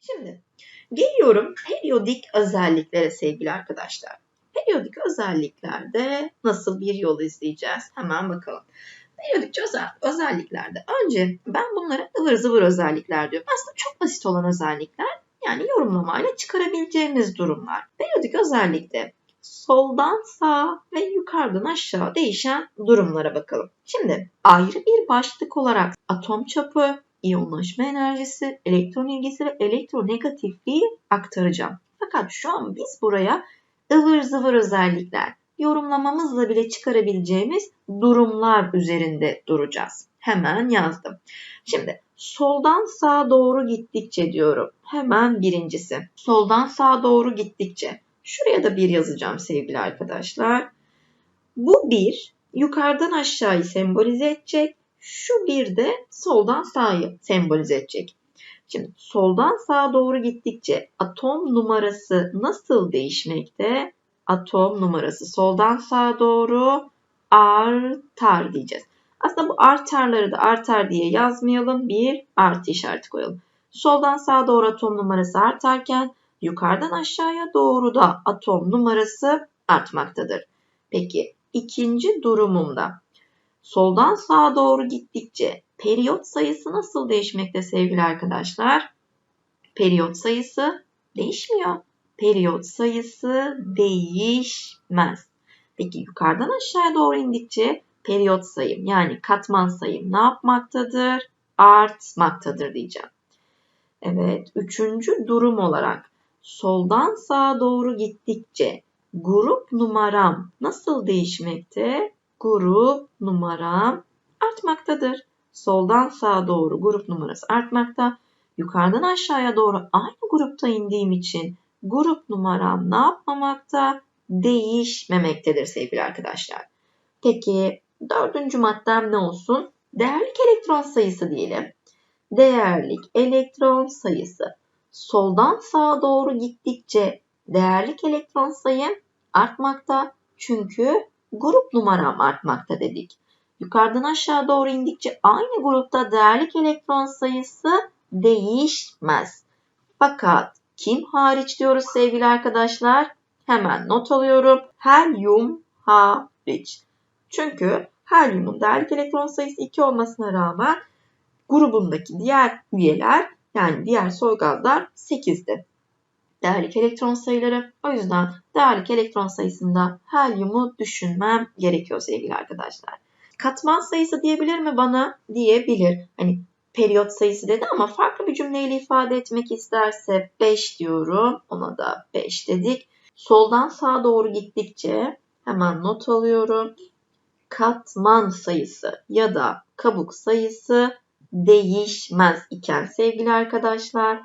Şimdi geliyorum periyodik özelliklere sevgili arkadaşlar. Periyodik özelliklerde nasıl bir yol izleyeceğiz? Hemen bakalım. Periyodik özel, özelliklerde önce ben bunlara ıvır zıvır özellikler diyorum. Aslında çok basit olan özellikler yani yorumlamayla çıkarabileceğimiz durumlar. Periyodik özellikte soldan sağa ve yukarıdan aşağı değişen durumlara bakalım. Şimdi ayrı bir başlık olarak atom çapı, iyonlaşma enerjisi, elektron ilgisi ve elektronegatifliği aktaracağım. Fakat şu an biz buraya ıvır zıvır özellikler, yorumlamamızla bile çıkarabileceğimiz durumlar üzerinde duracağız. Hemen yazdım. Şimdi soldan sağa doğru gittikçe diyorum. Hemen birincisi. Soldan sağa doğru gittikçe. Şuraya da bir yazacağım sevgili arkadaşlar. Bu bir yukarıdan aşağıyı sembolize edecek. Şu bir de soldan sağa sembolize edecek. Şimdi soldan sağa doğru gittikçe atom numarası nasıl değişmekte? Atom numarası soldan sağa doğru artar diyeceğiz. Aslında bu artarları da artar diye yazmayalım. Bir artı işareti koyalım. Soldan sağa doğru atom numarası artarken yukarıdan aşağıya doğru da atom numarası artmaktadır. Peki ikinci durumumda soldan sağa doğru gittikçe periyot sayısı nasıl değişmekte sevgili arkadaşlar? Periyot sayısı değişmiyor. Periyot sayısı değişmez. Peki yukarıdan aşağıya doğru indikçe periyot sayım yani katman sayım ne yapmaktadır? Artmaktadır diyeceğim. Evet, üçüncü durum olarak soldan sağa doğru gittikçe grup numaram nasıl değişmekte? Grup numaram artmaktadır. Soldan sağa doğru grup numarası artmakta. Yukarıdan aşağıya doğru aynı grupta indiğim için grup numaram ne yapmamakta? Değişmemektedir sevgili arkadaşlar. Peki dördüncü maddem ne olsun? Değerlik elektron sayısı diyelim. Değerlik elektron sayısı soldan sağa doğru gittikçe değerlik elektron sayım artmakta. Çünkü grup numaram artmakta dedik. Yukarıdan aşağı doğru indikçe aynı grupta değerlik elektron sayısı değişmez. Fakat kim hariç diyoruz sevgili arkadaşlar? Hemen not alıyorum. Helyum hariç. Çünkü helyumun değerlik elektron sayısı 2 olmasına rağmen grubundaki diğer üyeler yani diğer soy gazlar 8'di. Değerlik elektron sayıları. O yüzden değerlik elektron sayısında helyumu düşünmem gerekiyor sevgili arkadaşlar. Katman sayısı diyebilir mi bana? Diyebilir. Hani periyot sayısı dedi ama farklı bir cümleyle ifade etmek isterse 5 diyorum. Ona da 5 dedik. Soldan sağa doğru gittikçe hemen not alıyorum. Katman sayısı ya da kabuk sayısı değişmez iken sevgili arkadaşlar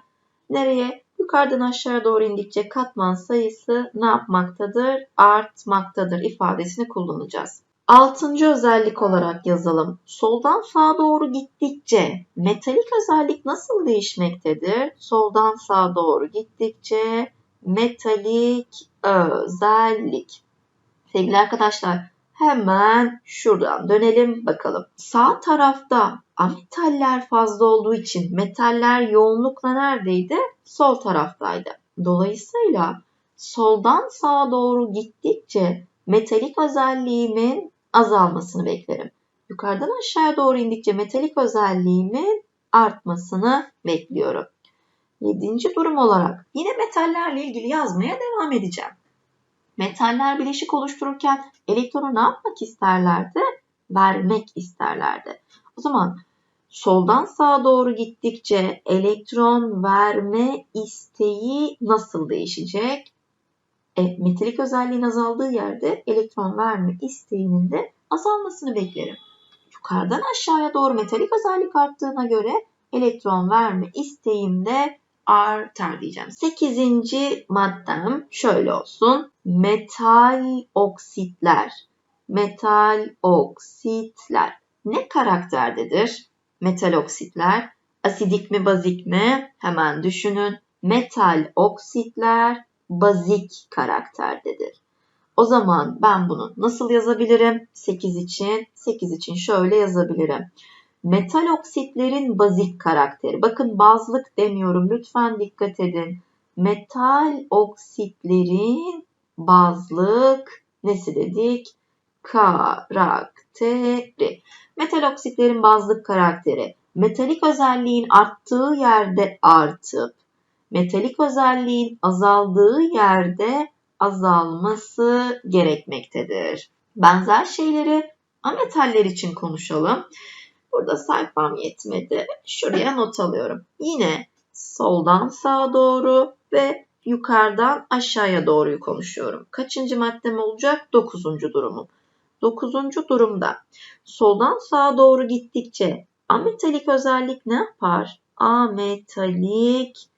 nereye? Yukarıdan aşağı doğru indikçe katman sayısı ne yapmaktadır? Artmaktadır ifadesini kullanacağız. Altıncı özellik olarak yazalım. Soldan sağa doğru gittikçe metalik özellik nasıl değişmektedir? Soldan sağa doğru gittikçe metalik özellik. Sevgili arkadaşlar hemen şuradan dönelim bakalım. Sağ tarafta ametaller fazla olduğu için metaller yoğunlukla neredeydi? Sol taraftaydı. Dolayısıyla soldan sağa doğru gittikçe metalik özelliğimin azalmasını beklerim. Yukarıdan aşağıya doğru indikçe metalik özelliğimin artmasını bekliyorum. Yedinci durum olarak yine metallerle ilgili yazmaya devam edeceğim. Metaller bileşik oluştururken elektronu ne yapmak isterlerdi? Vermek isterlerdi. O zaman soldan sağa doğru gittikçe elektron verme isteği nasıl değişecek? E, metalik özelliğin azaldığı yerde elektron verme isteğinin de azalmasını beklerim. Yukarıdan aşağıya doğru metalik özellik arttığına göre elektron verme isteğim de artar diyeceğim. Sekizinci maddem şöyle olsun. Metal oksitler. Metal oksitler. Ne karakterdedir? Metal oksitler. Asidik mi bazik mi? Hemen düşünün. Metal oksitler bazik karakterdedir. O zaman ben bunu nasıl yazabilirim? 8 için 8 için şöyle yazabilirim. Metal oksitlerin bazik karakteri. Bakın bazlık demiyorum. Lütfen dikkat edin. Metal oksitlerin bazlık nesi dedik? Karakteri. Metal oksitlerin bazlık karakteri. Metalik özelliğin arttığı yerde artıp metalik özelliğin azaldığı yerde azalması gerekmektedir. Benzer şeyleri ametaller için konuşalım. Burada sayfam yetmedi. Şuraya not alıyorum. Yine soldan sağa doğru ve yukarıdan aşağıya doğruyu konuşuyorum. Kaçıncı maddem olacak? Dokuzuncu durumum. Dokuzuncu durumda soldan sağa doğru gittikçe ametalik özellik ne yapar? Ametalik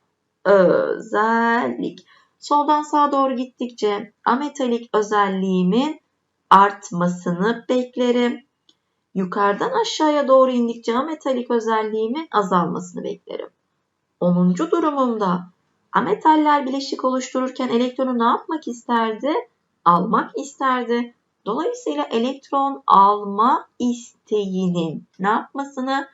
özellik. Soldan sağa doğru gittikçe ametalik özelliğimin artmasını beklerim. Yukarıdan aşağıya doğru indikçe ametalik özelliğimin azalmasını beklerim. 10. durumumda ametaller bileşik oluştururken elektronu ne yapmak isterdi? Almak isterdi. Dolayısıyla elektron alma isteğinin ne yapmasını?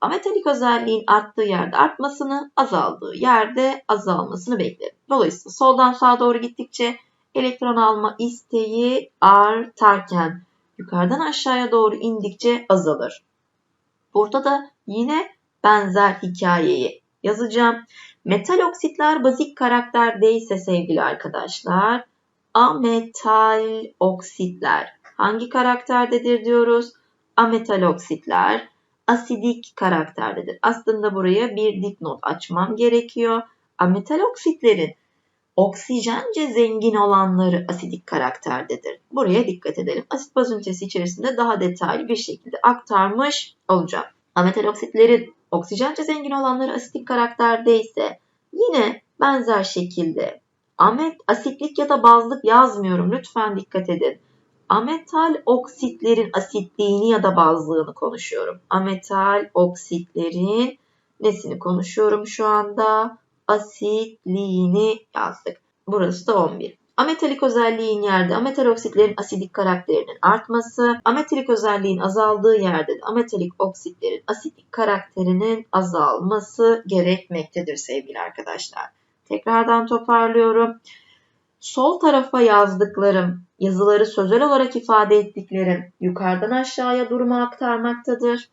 Ametalik özelliğin arttığı yerde artmasını, azaldığı yerde azalmasını beklerim. Dolayısıyla soldan sağa doğru gittikçe elektron alma isteği artarken yukarıdan aşağıya doğru indikçe azalır. Burada da yine benzer hikayeyi yazacağım. Metal oksitler bazik karakter değilse sevgili arkadaşlar, ametal oksitler hangi karakterdedir diyoruz? Ametal oksitler asidik karakterdedir. Aslında buraya bir dipnot açmam gerekiyor. Ametal oksitlerin oksijence zengin olanları asidik karakterdedir. Buraya dikkat edelim. Asit baz ünitesi içerisinde daha detaylı bir şekilde aktarmış olacağım. Ametal oksitlerin oksijence zengin olanları asidik karakterde ise yine benzer şekilde amet, asitlik ya da bazlık yazmıyorum. Lütfen dikkat edin. Ametal oksitlerin asitliğini ya da bazlığını konuşuyorum. Ametal oksitlerin nesini konuşuyorum şu anda? Asitliğini yazdık. Burası da 11. Ametalik özelliğin yerde ametal oksitlerin asidik karakterinin artması, ametalik özelliğin azaldığı yerde de ametalik oksitlerin asidik karakterinin azalması gerekmektedir sevgili arkadaşlar. Tekrardan toparlıyorum. Sol tarafa yazdıklarım, yazıları sözel olarak ifade ettiklerim yukarıdan aşağıya durumu aktarmaktadır.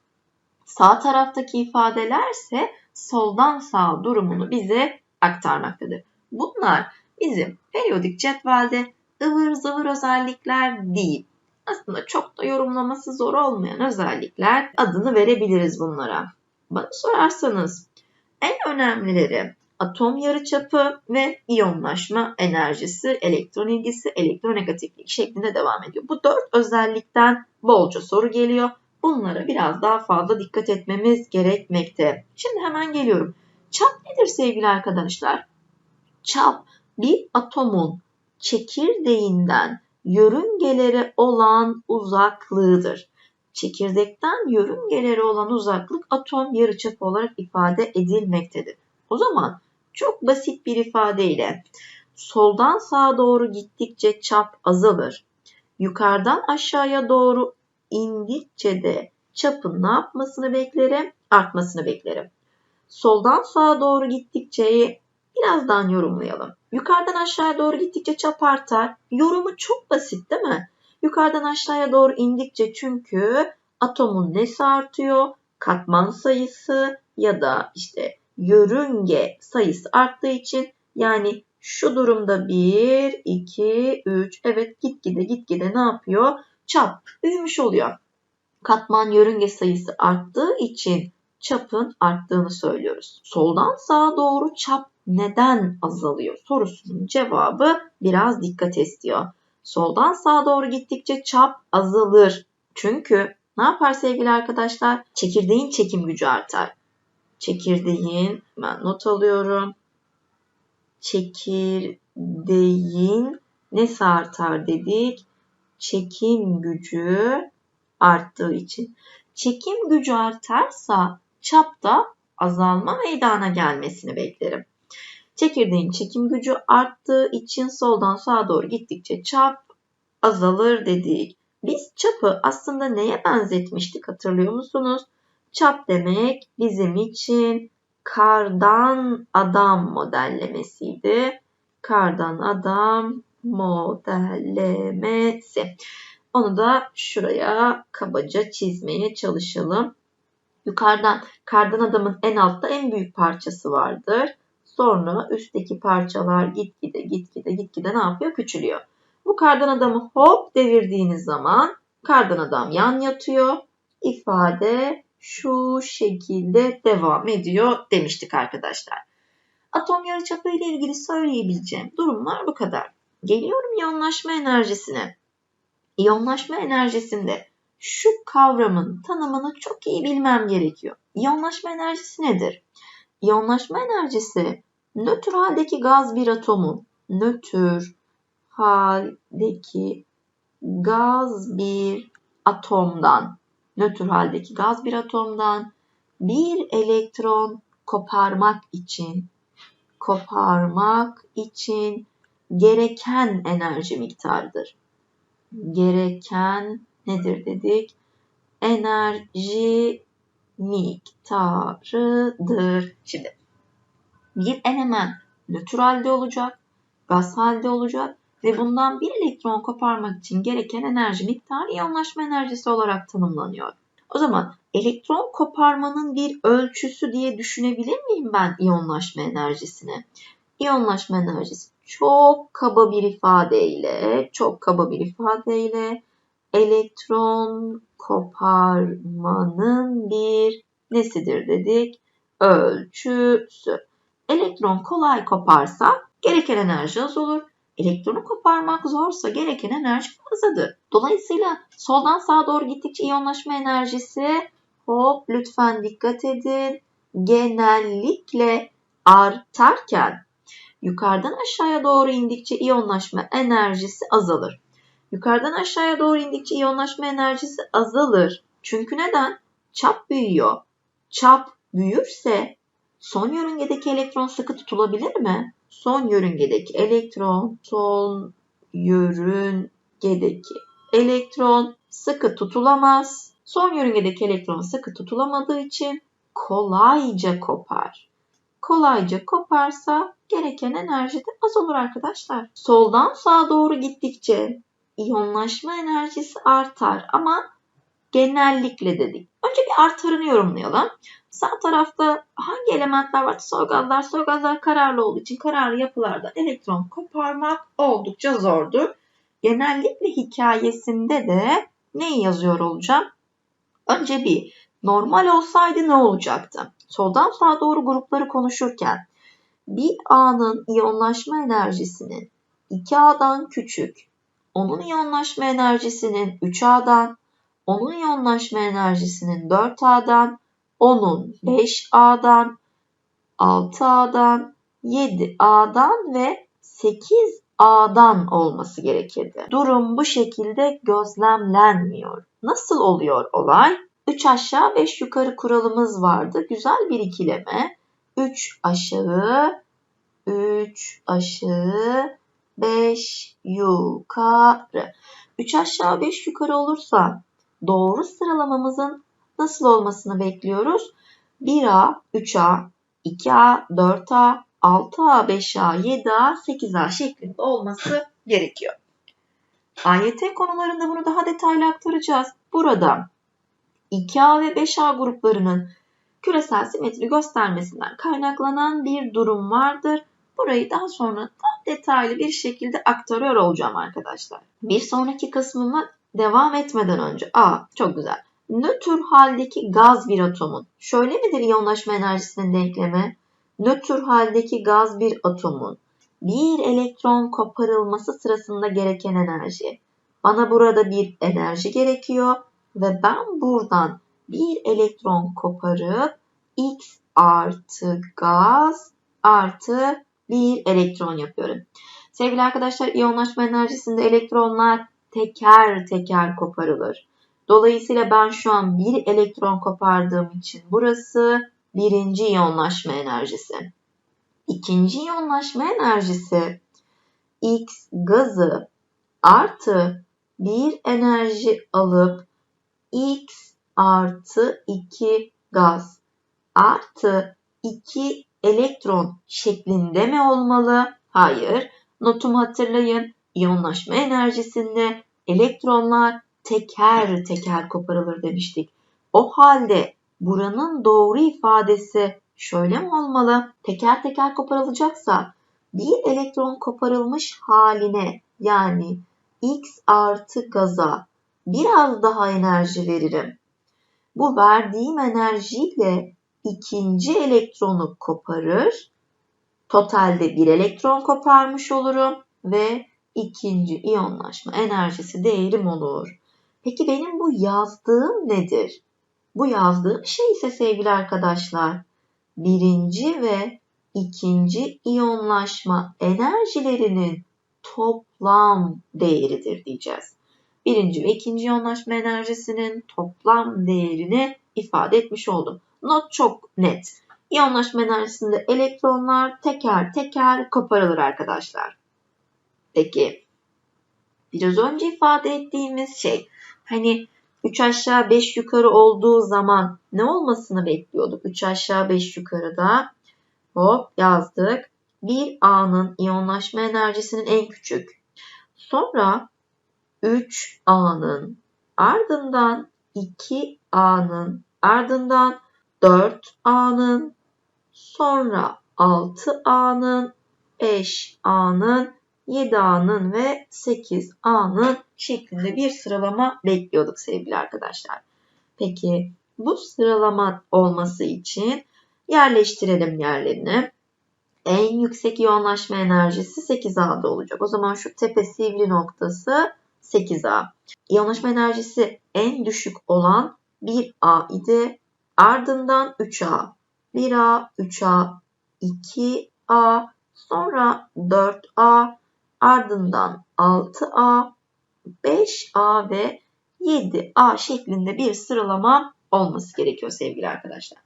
Sağ taraftaki ifadelerse soldan sağa durumunu bize aktarmaktadır. Bunlar bizim periyodik cetvelde ıvır zıvır özellikler değil. Aslında çok da yorumlaması zor olmayan özellikler adını verebiliriz bunlara. Bana sorarsanız en önemlileri atom yarıçapı ve iyonlaşma enerjisi, elektron ilgisi, elektronegatiflik şeklinde devam ediyor. Bu dört özellikten bolca soru geliyor. Bunlara biraz daha fazla dikkat etmemiz gerekmekte. Şimdi hemen geliyorum. Çap nedir sevgili arkadaşlar? Çap bir atomun çekirdeğinden yörüngelere olan uzaklığıdır. Çekirdekten yörüngelere olan uzaklık atom yarıçapı olarak ifade edilmektedir. O zaman çok basit bir ifadeyle soldan sağa doğru gittikçe çap azalır. Yukarıdan aşağıya doğru indikçe de çapın ne yapmasını beklerim? Artmasını beklerim. Soldan sağa doğru gittikçe birazdan yorumlayalım. Yukarıdan aşağıya doğru gittikçe çap artar. Yorumu çok basit değil mi? Yukarıdan aşağıya doğru indikçe çünkü atomun nesi artıyor? Katman sayısı ya da işte yörünge sayısı arttığı için yani şu durumda 1, 2, 3 evet gitgide gitgide ne yapıyor? Çap büyümüş oluyor. Katman yörünge sayısı arttığı için çapın arttığını söylüyoruz. Soldan sağa doğru çap neden azalıyor sorusunun cevabı biraz dikkat istiyor. Soldan sağa doğru gittikçe çap azalır. Çünkü ne yapar sevgili arkadaşlar? Çekirdeğin çekim gücü artar çekirdeğin ben not alıyorum. Çekirdeğin ne artar dedik? Çekim gücü arttığı için. Çekim gücü artarsa çapta azalma meydana gelmesini beklerim. Çekirdeğin çekim gücü arttığı için soldan sağa doğru gittikçe çap azalır dedik. Biz çapı aslında neye benzetmiştik hatırlıyor musunuz? Çap demek bizim için kardan adam modellemesiydi. Kardan adam modellemesi. Onu da şuraya kabaca çizmeye çalışalım. Yukarıdan kardan adamın en altta en büyük parçası vardır. Sonra üstteki parçalar gitgide gitgide gitgide ne yapıyor? Küçülüyor. Bu kardan adamı hop devirdiğiniz zaman kardan adam yan yatıyor. İfade şu şekilde devam ediyor demiştik arkadaşlar. Atom yarıçapı ile ilgili söyleyebileceğim durumlar bu kadar. Geliyorum iyonlaşma enerjisine. İyonlaşma enerjisinde şu kavramın tanımını çok iyi bilmem gerekiyor. İyonlaşma enerjisi nedir? İyonlaşma enerjisi nötr haldeki gaz bir atomun nötr haldeki gaz bir atomdan nötr haldeki gaz bir atomdan bir elektron koparmak için koparmak için gereken enerji miktarıdır. Gereken nedir dedik? Enerji miktarıdır. Şimdi bir element nötr halde olacak, gaz halde olacak ve bundan bir elektron koparmak için gereken enerji miktarı iyonlaşma enerjisi olarak tanımlanıyor. O zaman elektron koparmanın bir ölçüsü diye düşünebilir miyim ben iyonlaşma enerjisini? İyonlaşma enerjisi çok kaba bir ifadeyle, çok kaba bir ifadeyle elektron koparmanın bir nesidir dedik? Ölçüsü. Elektron kolay koparsa gereken enerji az olur. Elektronu koparmak zorsa gereken enerji fazladır. Dolayısıyla soldan sağa doğru gittikçe iyonlaşma enerjisi hop lütfen dikkat edin genellikle artarken yukarıdan aşağıya doğru indikçe iyonlaşma enerjisi azalır. Yukarıdan aşağıya doğru indikçe iyonlaşma enerjisi azalır. Çünkü neden? Çap büyüyor. Çap büyürse son yörüngedeki elektron sıkı tutulabilir mi? Son yörüngedeki elektron, son yörüngedeki elektron sıkı tutulamaz. Son yörüngedeki elektron sıkı tutulamadığı için kolayca kopar. Kolayca koparsa gereken enerji de az olur arkadaşlar. Soldan sağa doğru gittikçe iyonlaşma enerjisi artar ama genellikle dedik. Önce bir artarını yorumlayalım. Sağ tarafta hangi elementler var? Soy gazlar. Soy gazlar kararlı olduğu için kararlı yapılarda elektron koparmak oldukça zordur. Genellikle hikayesinde de neyi yazıyor olacağım? Önce bir normal olsaydı ne olacaktı? Soldan sağa doğru grupları konuşurken bir A'nın iyonlaşma enerjisinin 2A'dan küçük, onun iyonlaşma enerjisinin 3A'dan, onun iyonlaşma enerjisinin 4A'dan, onun 5A'dan, 6A'dan, 7A'dan ve 8A'dan olması gerekirdi. Durum bu şekilde gözlemlenmiyor. Nasıl oluyor olay? 3 aşağı 5 yukarı kuralımız vardı. Güzel bir ikileme. 3 aşağı, 3 aşağı, 5 yukarı. 3 aşağı 5 yukarı olursa doğru sıralamamızın nasıl olmasını bekliyoruz? 1A, 3A, 2A, 4A, 6A, 5A, 7A, 8A şeklinde olması gerekiyor. AYT konularında bunu daha detaylı aktaracağız. Burada 2A ve 5A gruplarının küresel simetri göstermesinden kaynaklanan bir durum vardır. Burayı daha sonra daha detaylı bir şekilde aktarıyor olacağım arkadaşlar. Bir sonraki kısmıma devam etmeden önce A çok güzel. Nötr haldeki gaz bir atomun. Şöyle midir iyonlaşma enerjisinin denklemi? Nötr haldeki gaz bir atomun bir elektron koparılması sırasında gereken enerji. Bana burada bir enerji gerekiyor ve ben buradan bir elektron koparıp X artı gaz artı bir elektron yapıyorum. Sevgili arkadaşlar iyonlaşma enerjisinde elektronlar teker teker koparılır. Dolayısıyla ben şu an bir elektron kopardığım için burası birinci iyonlaşma enerjisi. İkinci iyonlaşma enerjisi X gazı artı bir enerji alıp X artı 2 gaz artı 2 elektron şeklinde mi olmalı? Hayır. Notumu hatırlayın. İyonlaşma enerjisinde elektronlar teker teker koparılır demiştik. O halde buranın doğru ifadesi şöyle mi olmalı? Teker teker koparılacaksa bir elektron koparılmış haline yani X artı gaza biraz daha enerji veririm. Bu verdiğim enerjiyle ikinci elektronu koparır. Totalde bir elektron koparmış olurum ve ikinci iyonlaşma enerjisi değerim olur. Peki benim bu yazdığım nedir? Bu yazdığım şey ise sevgili arkadaşlar birinci ve ikinci iyonlaşma enerjilerinin toplam değeridir diyeceğiz. Birinci ve ikinci iyonlaşma enerjisinin toplam değerini ifade etmiş oldum. Not çok net. İyonlaşma enerjisinde elektronlar teker teker koparılır arkadaşlar. Peki biraz önce ifade ettiğimiz şey hani 3 aşağı 5 yukarı olduğu zaman ne olmasını bekliyorduk? 3 aşağı 5 yukarıda hop yazdık. Bir A'nın iyonlaşma enerjisinin en küçük. Sonra 3 A'nın ardından 2 A'nın ardından 4 A'nın sonra 6 A'nın 5 A'nın 7A'nın ve 8A'nın şeklinde bir sıralama bekliyorduk sevgili arkadaşlar. Peki bu sıralama olması için yerleştirelim yerlerini. En yüksek iyonlaşma enerjisi 8A'da olacak. O zaman şu tepe sivri noktası 8A. İyonlaşma enerjisi en düşük olan 1A idi. Ardından 3A. 1A, 3A, 2A, sonra 4A, ardından 6A, 5A ve 7A şeklinde bir sıralama olması gerekiyor sevgili arkadaşlar.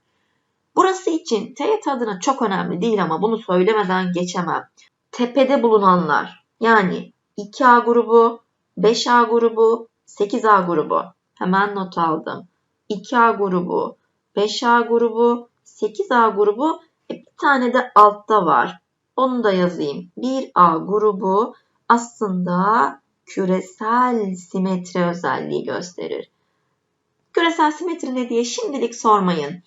Burası için teğet adına çok önemli değil ama bunu söylemeden geçemem. Tepede bulunanlar yani 2A grubu, 5A grubu, 8A grubu. Hemen not aldım. 2A grubu, 5A grubu, 8A grubu e, bir tane de altta var. Onu da yazayım. 1A grubu aslında küresel simetri özelliği gösterir. Küresel simetri ne diye şimdilik sormayın.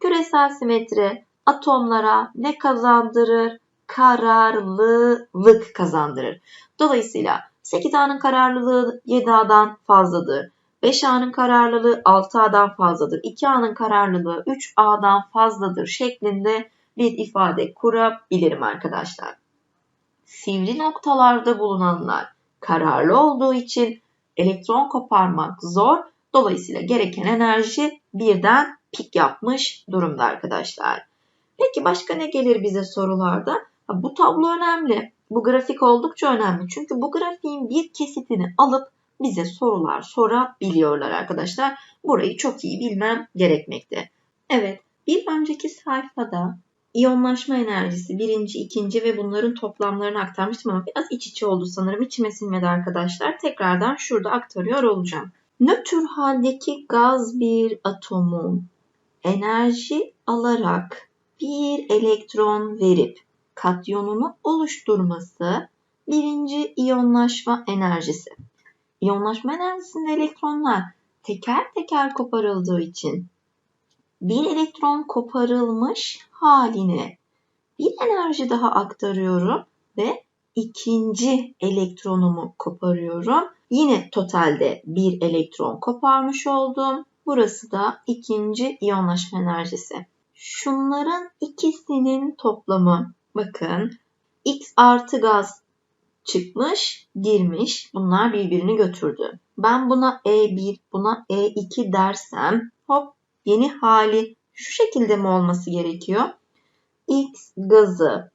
Küresel simetri atomlara ne kazandırır? Kararlılık kazandırır. Dolayısıyla 8A'nın kararlılığı 7A'dan fazladır. 5A'nın kararlılığı 6A'dan fazladır. 2A'nın kararlılığı 3A'dan fazladır şeklinde bir ifade kurabilirim arkadaşlar. Sivri noktalarda bulunanlar kararlı olduğu için elektron koparmak zor. Dolayısıyla gereken enerji birden pik yapmış durumda arkadaşlar. Peki başka ne gelir bize sorularda? Bu tablo önemli. Bu grafik oldukça önemli. Çünkü bu grafiğin bir kesitini alıp bize sorular sorabiliyorlar arkadaşlar. Burayı çok iyi bilmem gerekmekte. Evet, bir önceki sayfada iyonlaşma enerjisi birinci, ikinci ve bunların toplamlarını aktarmıştım ama biraz iç içe oldu sanırım. İçime sinmedi arkadaşlar. Tekrardan şurada aktarıyor olacağım. Nötr haldeki gaz bir atomun enerji alarak bir elektron verip katyonunu oluşturması birinci iyonlaşma enerjisi. İyonlaşma enerjisinde elektronlar teker teker koparıldığı için bir elektron koparılmış haline bir enerji daha aktarıyorum ve ikinci elektronumu koparıyorum. Yine totalde bir elektron koparmış oldum. Burası da ikinci iyonlaşma enerjisi. Şunların ikisinin toplamı bakın X artı gaz çıkmış, girmiş. Bunlar birbirini götürdü. Ben buna E1, buna E2 dersem hop yeni hali şu şekilde mi olması gerekiyor? X gazı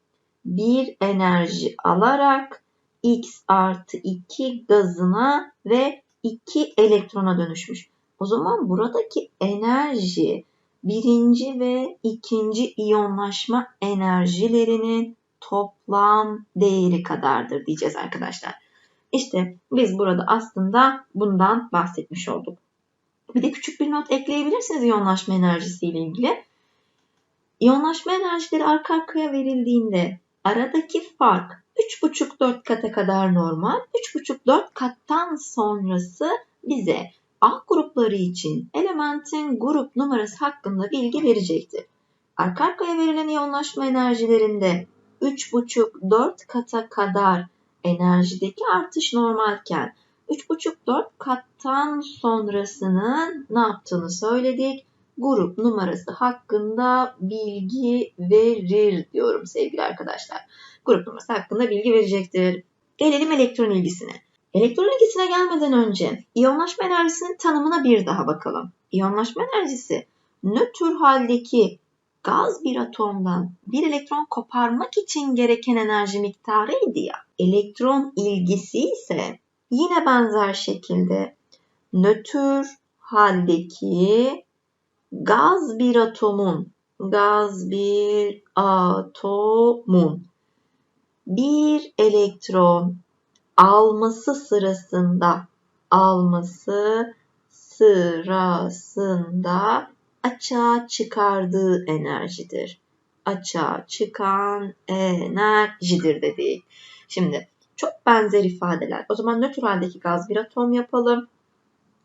bir enerji alarak X artı 2 gazına ve 2 elektrona dönüşmüş. O zaman buradaki enerji birinci ve ikinci iyonlaşma enerjilerinin toplam değeri kadardır diyeceğiz arkadaşlar. İşte biz burada aslında bundan bahsetmiş olduk. Bir de küçük bir not ekleyebilirsiniz iyonlaşma enerjisiyle ilgili. İyonlaşma enerjileri arka arkaya verildiğinde aradaki fark 3,5-4 kata kadar normal. 3,5-4 kattan sonrası bize A grupları için elementin grup numarası hakkında bilgi verecektir. Arka arkaya verilen iyonlaşma enerjilerinde 3,5-4 kata kadar enerjideki artış normalken 3,5-4 kattan sonrasının ne yaptığını söyledik. Grup numarası hakkında bilgi verir diyorum sevgili arkadaşlar. Grup numarası hakkında bilgi verecektir. Gelelim elektron ilgisine. Elektron ilgisine gelmeden önce iyonlaşma enerjisinin tanımına bir daha bakalım. İyonlaşma enerjisi nötr haldeki gaz bir atomdan bir elektron koparmak için gereken enerji miktarıydı ya. Elektron ilgisi ise yine benzer şekilde nötr haldeki gaz bir atomun gaz bir atomun bir elektron alması sırasında alması sırasında açığa çıkardığı enerjidir. Açığa çıkan enerjidir dedik. Şimdi çok benzer ifadeler. O zaman nötr haldeki gaz bir atom yapalım.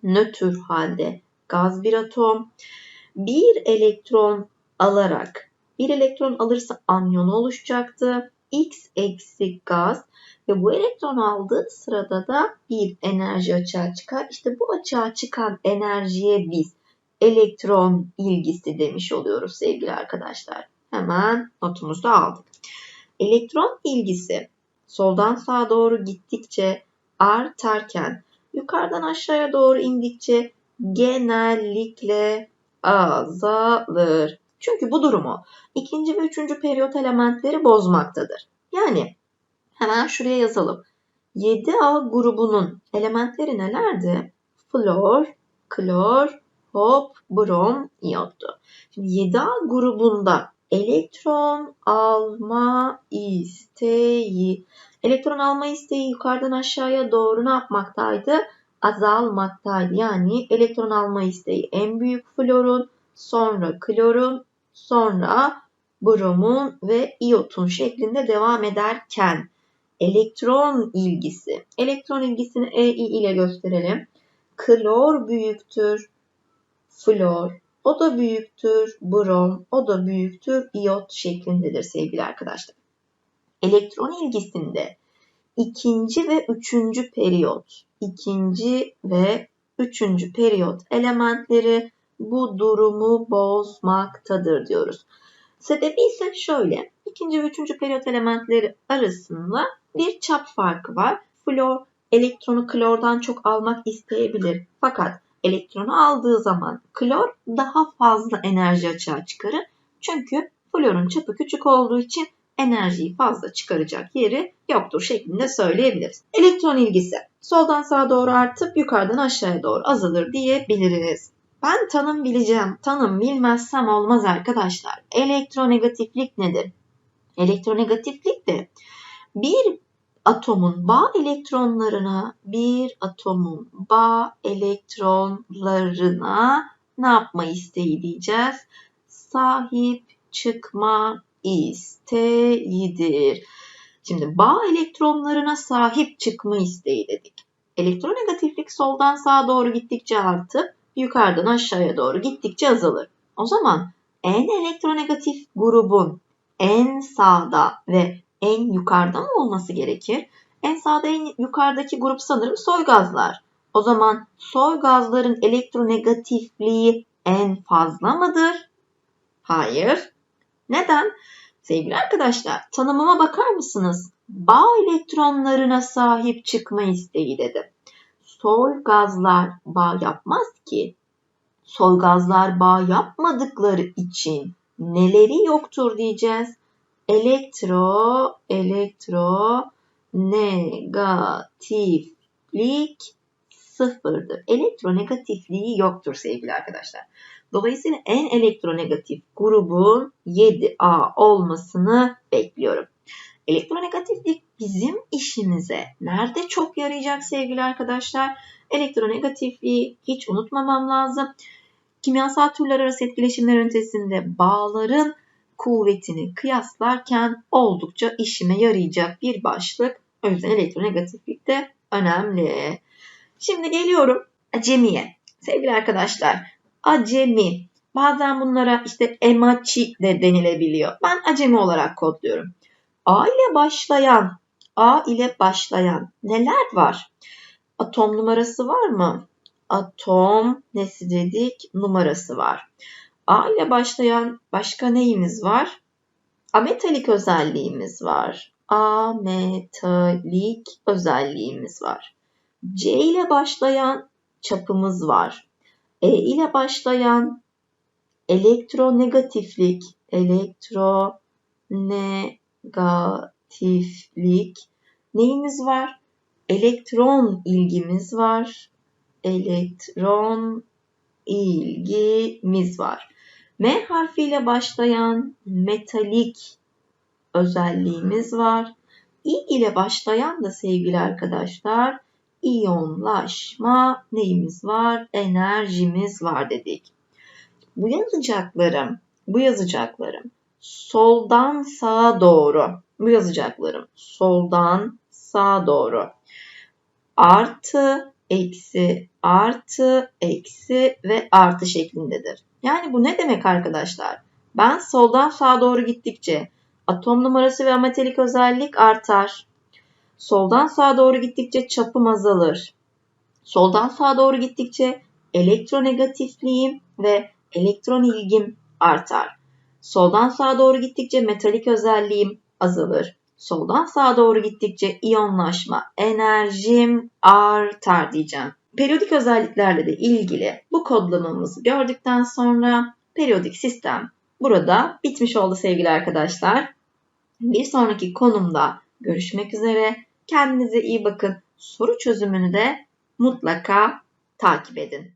Nötr halde gaz bir atom bir elektron alarak bir elektron alırsa anyon oluşacaktı. X eksi gaz ve bu elektron aldığı sırada da bir enerji açığa çıkar. İşte bu açığa çıkan enerjiye biz elektron ilgisi demiş oluyoruz sevgili arkadaşlar. Hemen notumuzu aldık. Elektron ilgisi soldan sağa doğru gittikçe artarken yukarıdan aşağıya doğru indikçe genellikle azalır. Çünkü bu durumu ikinci ve üçüncü periyot elementleri bozmaktadır. Yani hemen şuraya yazalım. 7A grubunun elementleri nelerdi? Flor, klor, hop, brom, iyottu. Şimdi 7A grubunda elektron alma isteği. Elektron alma isteği yukarıdan aşağıya doğru ne yapmaktaydı? Azalmaktaydı. Yani elektron alma isteği en büyük florun, sonra klorun, sonra bromun ve iyotun şeklinde devam ederken elektron ilgisi. Elektron ilgisini EI ile gösterelim. Klor büyüktür flor, o da büyüktür brom, o da büyüktür iyot şeklindedir sevgili arkadaşlar. Elektron ilgisinde ikinci ve üçüncü periyot, ikinci ve üçüncü periyot elementleri bu durumu bozmaktadır diyoruz. Sebebi ise şöyle. ikinci ve üçüncü periyot elementleri arasında bir çap farkı var. Flor elektronu klordan çok almak isteyebilir. Fakat elektronu aldığı zaman klor daha fazla enerji açığa çıkarır. Çünkü florun çapı küçük olduğu için enerjiyi fazla çıkaracak yeri yoktur şeklinde söyleyebiliriz. Elektron ilgisi soldan sağa doğru artıp yukarıdan aşağıya doğru azalır diyebiliriz. Ben tanım bileceğim. Tanım bilmezsem olmaz arkadaşlar. Elektronegatiflik nedir? Elektronegatiflik de bir atomun bağ elektronlarına bir atomun bağ elektronlarına ne yapma isteği diyeceğiz? Sahip çıkma isteğidir. Şimdi bağ elektronlarına sahip çıkma isteği dedik. Elektronegatiflik soldan sağa doğru gittikçe artıp yukarıdan aşağıya doğru gittikçe azalır. O zaman en elektronegatif grubun en sağda ve en yukarıda mı olması gerekir? En sağda en yukarıdaki grup sanırım soy gazlar. O zaman soy gazların elektronegatifliği en fazla mıdır? Hayır. Neden? Sevgili arkadaşlar tanımıma bakar mısınız? Bağ elektronlarına sahip çıkma isteği dedim. Soy gazlar bağ yapmaz ki. Soy gazlar bağ yapmadıkları için neleri yoktur diyeceğiz? Elektro elektro negatiflik sıfırdır. Elektronegatifliği yoktur sevgili arkadaşlar. Dolayısıyla en elektronegatif grubun 7A olmasını bekliyorum. Elektronegatiflik bizim işimize nerede çok yarayacak sevgili arkadaşlar? Elektronegatifliği hiç unutmamam lazım. Kimyasal türler arası etkileşimler ünitesinde bağların kuvvetini kıyaslarken oldukça işime yarayacak bir başlık. O yüzden elektronegatiflik de önemli. Şimdi geliyorum acemiye. Sevgili arkadaşlar, acemi. Bazen bunlara işte emaçi de denilebiliyor. Ben acemi olarak kodluyorum. A ile başlayan, A ile başlayan neler var? Atom numarası var mı? Atom nesi dedik? Numarası var. A ile başlayan başka neyimiz var? Ametalik özelliğimiz var. Ametalik özelliğimiz var. C ile başlayan çapımız var. E ile başlayan elektronegatiflik, elektronegatiflik neyimiz var? Elektron ilgimiz var. Elektron ilgimiz var. M harfiyle başlayan metalik özelliğimiz var. İ ile başlayan da sevgili arkadaşlar iyonlaşma neyimiz var? Enerjimiz var dedik. Bu yazacaklarım, bu yazacaklarım soldan sağa doğru. Bu yazacaklarım soldan sağa doğru. Artı, eksi, artı, eksi ve artı şeklindedir. Yani bu ne demek arkadaşlar? Ben soldan sağa doğru gittikçe atom numarası ve ametalik özellik artar. Soldan sağa doğru gittikçe çapım azalır. Soldan sağa doğru gittikçe elektronegatifliğim ve elektron ilgim artar. Soldan sağa doğru gittikçe metalik özelliğim azalır. Soldan sağa doğru gittikçe iyonlaşma, enerjim artar diyeceğim. Periyodik özelliklerle de ilgili bu kodlamamızı gördükten sonra periyodik sistem burada bitmiş oldu sevgili arkadaşlar. Bir sonraki konumda görüşmek üzere. Kendinize iyi bakın. Soru çözümünü de mutlaka takip edin.